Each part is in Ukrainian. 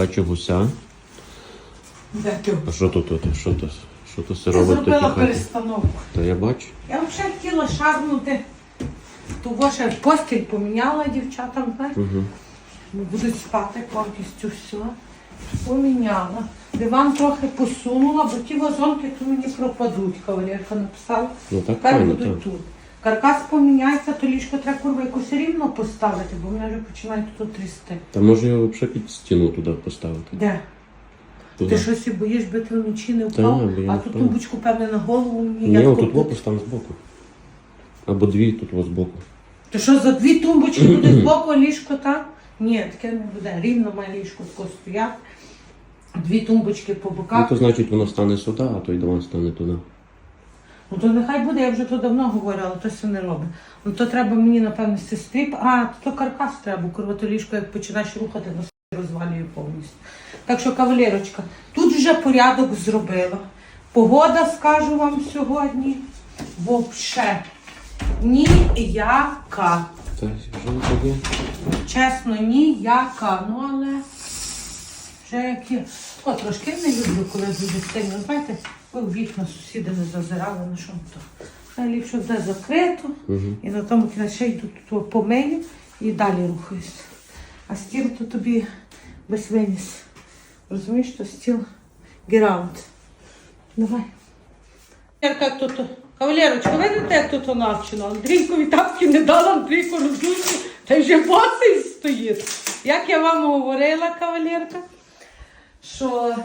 Бачу гуся. Де ти? А що тут? тут? Що тут? Що тут все Я робить зробила такі хаті? перестановку. Та я бачу. Я взагалі хотіла шарнути. Того ще постіль поміняла дівчатам, знаєш. Угу. Будуть спати повністю все. Поміняла. Диван трохи посунула, бо ті вазонки то мені пропадуть, кавалерка написала. Ну так Тепер файно, будуть так. тут. Каркас поміняється, то ліжко треба курва якусь рівно поставити, бо мене вже починають тут трясти. Та може його взагалі під стіну туди поставити. Де? Туди. Ти щось і боїш, би ти вночі не Та впав, ні, я а не тут впав. тумбочку, певне, на голову. Ні, як отут лопус там збоку. Або дві тут ось збоку. То що за дві тумбочки буде збоку ліжко так? Ні, таке не буде. Рівно має ліжко тако стояти. Дві тумбочки по Ну боках. то значить воно стане сюди, а той диван стане туди. Ну то нехай буде, я вже то давно говорила, але то все не робить. Ну то треба мені, напевно, сестрі. А, то каркас треба, бо то ліжко, як починаєш рухати, то розвалює повністю. Так що, кавалерочка, тут вже порядок зробила. Погода, скажу вам сьогодні, вообще ніяка. Чесно, ніяка. Ну але вже як є. О, трошки не люблю, коли дуже сильно. Знаєте, ви в вікна сусіди не зазирали, на що то. Найліпше буде закрито. Угу. І на тому ще йду тут помию і далі рухаюся. А стіл то тобі без виніс. Розумієш, то стіл гераунд. Давай. Як тут? Кавалерочка, видите, як тут навчено? Андрійкові тапки не дала, Андрійко роздуйся, та й вже босий стоїть. Як я вам говорила, кавалерка, що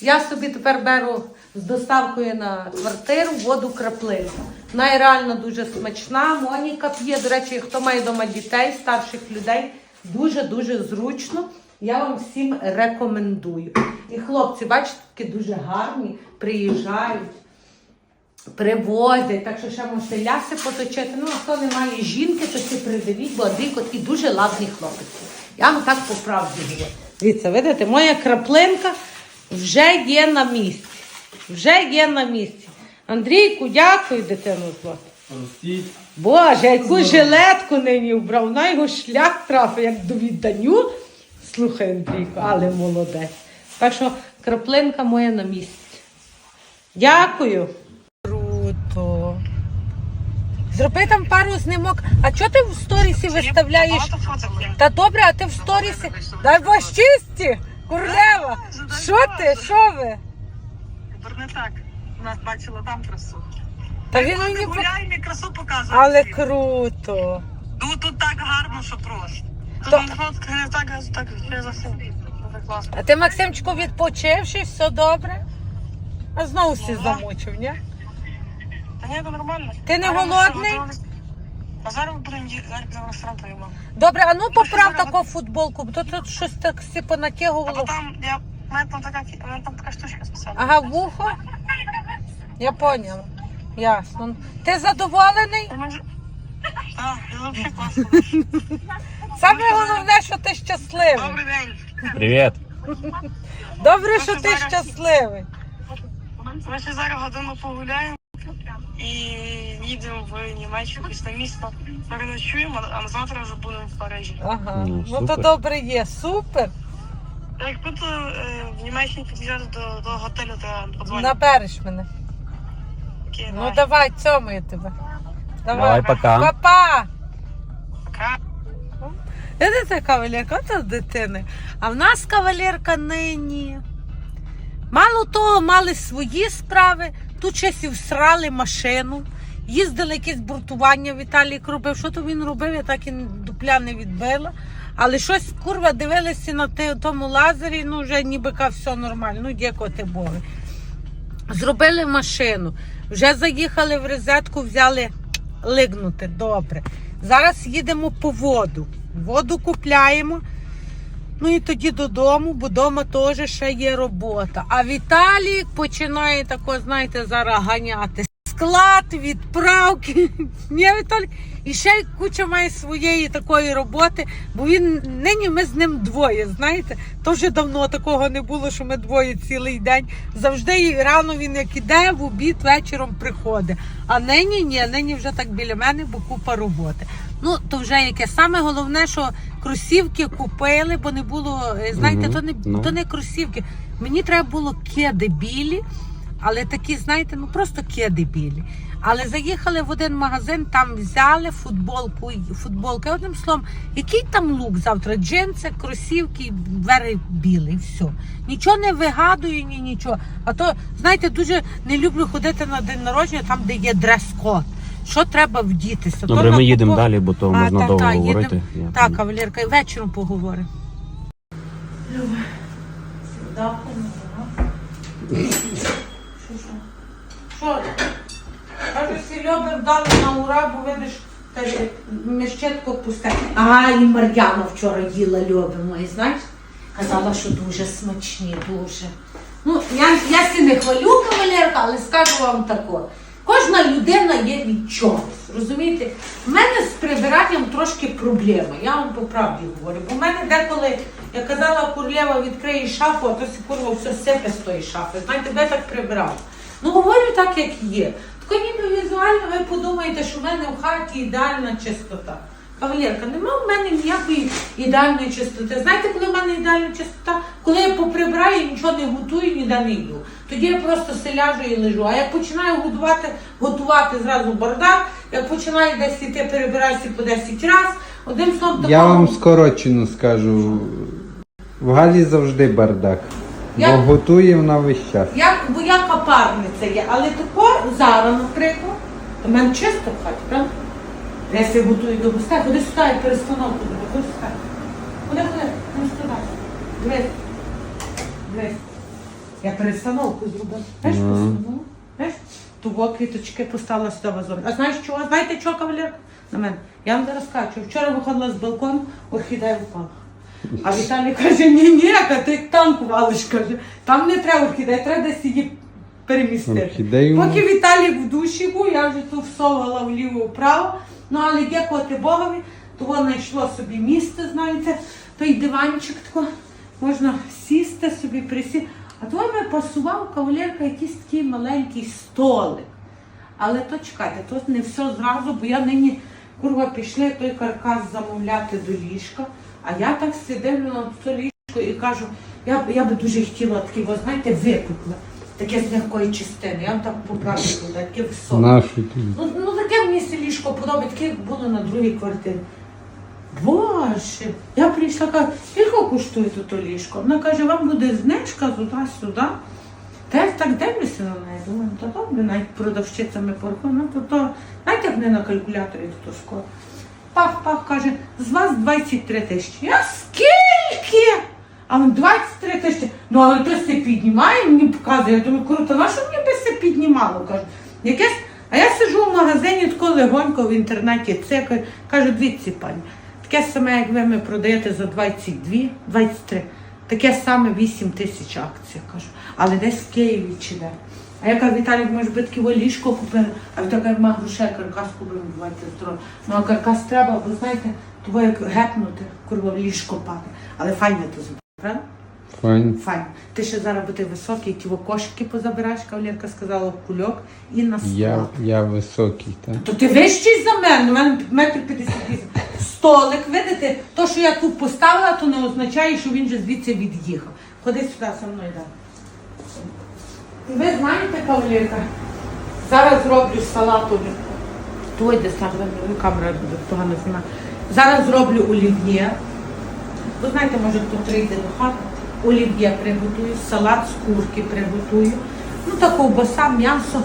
я собі тепер беру з доставкою на квартиру воду краплину. Вона реально дуже смачна. Моніка п'є, до речі, хто має вдома дітей, старших людей, дуже-дуже зручно. Я вам всім рекомендую. І хлопці, бачите, такі дуже гарні, приїжджають, привозять, так що ще можете ляси поточити. Ну, а хто не має жінки, то ці придивіть, бо Андрійко такий дуже ладний хлопець. Я вам так по правді говорю. Дивіться, видите, моя краплинка вже є на місці. Вже є на місці. Андрійку, дякую, дитину злоту. Боже, яку жилетку нині вбрав, на його шлях трафив, як до відданню. Слухай, Андрійко, але молодець. Так що краплинка моя на місці. Дякую. Круто. Зроби там пару знімок. А чого ти в сторісі виставляєш? Та добре, а ти в сторісі. Дай Бог щасті, курлева. Що ти? Що ви? Тепер не так. У нас бачила там красу. Та він мені гуляй, не красу показує. Але всім. круто. Ну тут так гарно, що просто. Тут То- не так, а так ще за все. Дуже класно. А ти, Максимчику, відпочивши, все добре? А знову всі Ну, замучив, ні? Та ні, то нормально. Ти не голодний? А зараз ми будемо ї- зараз підемо в ресторан поїмо. Добре, а ну поправ таку футболку, бо тут щось так всі понатягувало. то там, я, у мене там така, у мене там така штучка спеціальна. Ага, вухо. Я поняла. Ясно. Ти задоволений? Та ми ж- Так, я взагалі класно. Саме головне, що ти щасливий. Добрий день. Привіт! Добре, що ти щасливий. Ми ще зараз годину погуляємо і їдемо в Німеччину після міста. Переночуємо, а на завтра вже будемо в Парижі. Ага. Ну, Ну то супер. добре є. Супер. Як тут е, в Німеччині під'їжджати до, до готелю, то я подзвоню. Набереш мене. Окей, Ну давай. давай, цьомаю тебе. Давай, пока. Па-па. Пока. Видите, кавалерка, ото дитини. А в нас кавалерка нині. Мало того, мали свої справи, тут і всрали машину, їздили якесь буртування Віталік робив. Що то він робив, я так і дупля не відбила. Але щось, курва, дивилися на тому лазері, ну вже ніби все нормально, ну дякувати Богу. Зробили машину, вже заїхали в розетку, взяли лигнути. Добре. Зараз їдемо по воду. Воду купляємо. Ну і тоді додому, бо вдома теж ще є робота. А Віталік починає тако, знаєте, зараз ганяти. Склад, відправки. Ні, Віталік. І ще й куча має своєї такої роботи, бо він нині ми з ним двоє, знаєте. То вже давно такого не було, що ми двоє цілий день. Завжди рано він як іде, в обід вечором приходить. А нині ні, нині вже так біля мене, бо купа роботи. Ну, то вже яке. Саме головне, що кросівки купили, бо не було, е, знаєте, то, не, Ну. то не кросівки. Мені треба було кеди білі, але такі, знаєте, ну просто кеди білі. Але заїхали в один магазин, там взяли футболку, футболки. Одним словом, який там лук завтра? Джинси, кросівки, вери білий, все. Нічого не вигадую, ні нічого. А то, знаєте, дуже не люблю ходити на день народження, там, де є дрес-код. Що треба вдітися? То Добре, на ми їдемо далі, бо то А, можна так, довго так, їдемо. говорити. Я Так, кавалерка, вечором поговоримо. Що? Кажу, Сільоби вдали на ура, бо видиш, та міщетко пусте. Ага, і Мар'яна вчора їла льоби мої, знаєш? Казала, що дуже смачні, дуже. Ну, я, я сі не хвалю кавалерка, але скажу вам тако. Кожна людина є від чогось. Розумієте? У мене з прибиранням трошки проблема. Я вам по правді говорю. Бо в мене деколи, я казала, курлєва відкриє шафу, а то сі курва все сипе з тої шафи. Знаєте, де так прибирав? Ну говорю так, як є. Тако ніби візуально ви подумаєте, що в мене в хаті ідеальна чистота. Кавалерка, нема в мене ніякої ідеальної чистоти. Знаєте, коли в мене ідеальна чистота? Коли я поприбираю, і нічого не готую, ніде не йду. Тоді я просто селяжу і лежу. А як починаю годувати, готувати зразу бардак, як починаю десь іти перебиратися по 10 разів, одним словом Я вам скорочено скажу. В Галі завжди бардак. Я- Бо готує вона весь час. Як, бо я капарниця є, але тако зараз, наприклад, то в мене чисто в хаті, правда? Я себе готую до гостей, ходи сюди, я перестановку ходи сюди. Ходи, ходи, не сюди. Дивись. Дивись. Я перестановку зробила. Знаєш, Ну. перестановку? Знаєш? Того квіточки поставила сюди вазон. А знаєш чого? Знаєте чого, кавалер? На мене. Я вам зараз кажу, вчора виходила з балкону, орхідея впала. А Віталій каже, ні, ні, а ти як танк валиш, каже. Там не треба орхідея, треба десь її перемістити. Поки Віталій в душі був, я вже тут всовувала вліво-вправо. Ну, але дякувати Богові, то воно знайшло собі місце, знаєте, той диванчик тако, можна сісти собі, присісти. А то ми пасував кавалерка якийсь такий маленький столик. Але то чекайте, тут не все зразу, бо я нині курва пішли той каркас замовляти до ліжка. А я так сидив на це ліжко і кажу, я, я би дуже хотіла такі, ви знаєте, викупла. Таке з м'якої частини. Я вам так поправлю, таке високе. Тут. Ну, ну таке мені це ліжко подобається, таке як було на другій квартирі. Боже, я прийшла, кажу, скільки коштує тут то ліжко? Вона каже, вам буде знижка туди-сюди. Та я так дивлюся на неї, думаю, ну, то добре, навіть продавщицями порахую, ну то, то знаєте, як не на калькуляторі то скоро. Пах-пах каже, з вас 23 тисячі. Я скільки? А він 23 тисячі. Ну, але то все піднімає, мені показує. Я думаю, круто, на що мені би все піднімало? Каже, якесь. А я сиджу в магазині тако легонько в інтернеті цикаю. Кажу, дивіться, пані, таке саме, як ви ми продаєте за 22, 23. Таке саме 8 тисяч акцій, кажу. Але десь в Києві чи де. А я кажу, Віталік, може би таке ліжко купили, а він така ма грошей, каркас купив, давайте здорово. Ну а каркас треба, бо знаєте, того як гепнути, курва в ліжко падає. Але файне то зробити, правда? Файн. Файно. Ти ще зараз бути високий, ті кошики позабираєш, кавалерка сказала, кульок і на склад. Я, я високий, так? То ти вищий за мене, у мене метр п'ятдесят вісім. Столик, видите, то, що я тут поставила, то не означає, що він же звідси від'їхав. Ходи сюди зі мною далі. Ви знаєте, кавалерка, зараз зроблю салату. Той де сам камера буде погано знімає. Зараз зроблю олів'є. Ви знаєте, може хто прийде до хати, олів'є приготую, салат з курки приготую. Ну та ковбаса, м'ясо.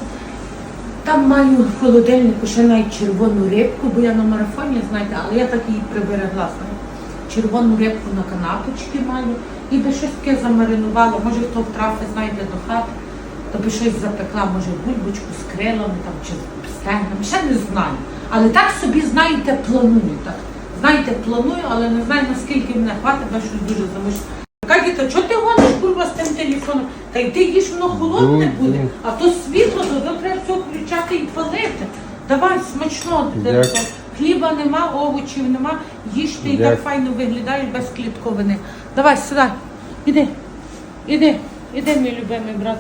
Там маю в холодильнику ще навіть червону рибку, бо я на марафоні, знаєте, але я так її приберегла. Червону рибку на канапочки маю. І би щось таке замаринувала. Може хто втрафи знайде до хати, то би щось запекла, може бульбочку з крилами там, чи з стегнами, ще не знаю. Але так собі, знаєте, планую. Так. Знаєте, планую, але не знаю, наскільки мене хватить, бо щось дуже замишлю. Каже, то чого ти гониш курва з тим телефоном? Та й ти їж, воно холодне буде, а то світло, то, то треба все включати і палити. Давай, смачно. Дякую. Хліба нема, овочів нема, їж ти і так файно виглядаєш без клітковини. Давай, сюди. Іди, іди, іди, мій любимий брат.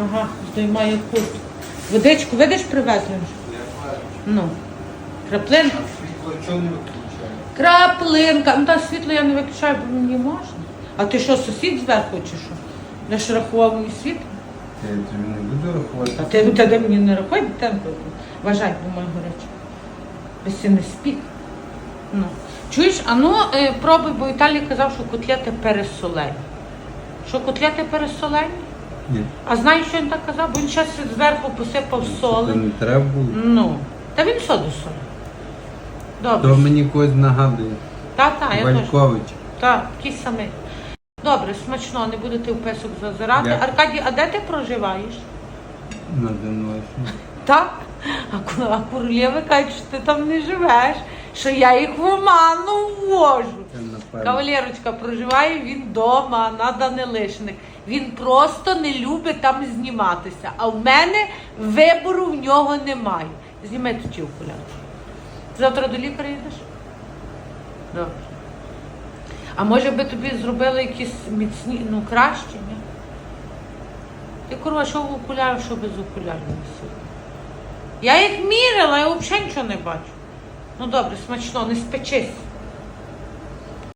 Ага, здоймає куртку. Водичку, видиш, привезли? Ну, виключає? Краплинка. Ну та світло я не виключаю, бо мені можна. А ти що, сусід зверху чи що? Не ж рахував світло? Я тобі не буду рахувати. А ти тоді мені не рахуй, дитинку. Вважай, бо моє горяче. Без це не спік. Ну. Чуєш, а ну е, пробуй, бо Віталій казав, що котлети пересолені. Що котлети пересолені? Ні. А знаєш, що він так казав? Бо він зараз зверху посипав Це соли. не треба було. Ну. Та він соду солив. Добре. То мені когось нагадує. Та, та, я теж. Валькович. Так, ті самі. Добре, смачно, не будете в песок зазирати. Дякую. Аркадій, а де ти проживаєш? На вишні. Так? А, ку- а королєви кажуть, що ти там не живеш, що я їх в оману ввожу. Це напевно. Кавалерочка проживає він вдома на Данилишних. Він просто не любить там зніматися. А в мене вибору в нього немає. Зніми ті окуляри. Завтра до лікаря йдеш? Добре. А може би тобі зробили якісь міцні, ну кращі, ні? Ти курва, що в окуляр, що без окулярів носити? Я їх мірила, я взагалі нічого не бачу. Ну добре, смачно, не спечись.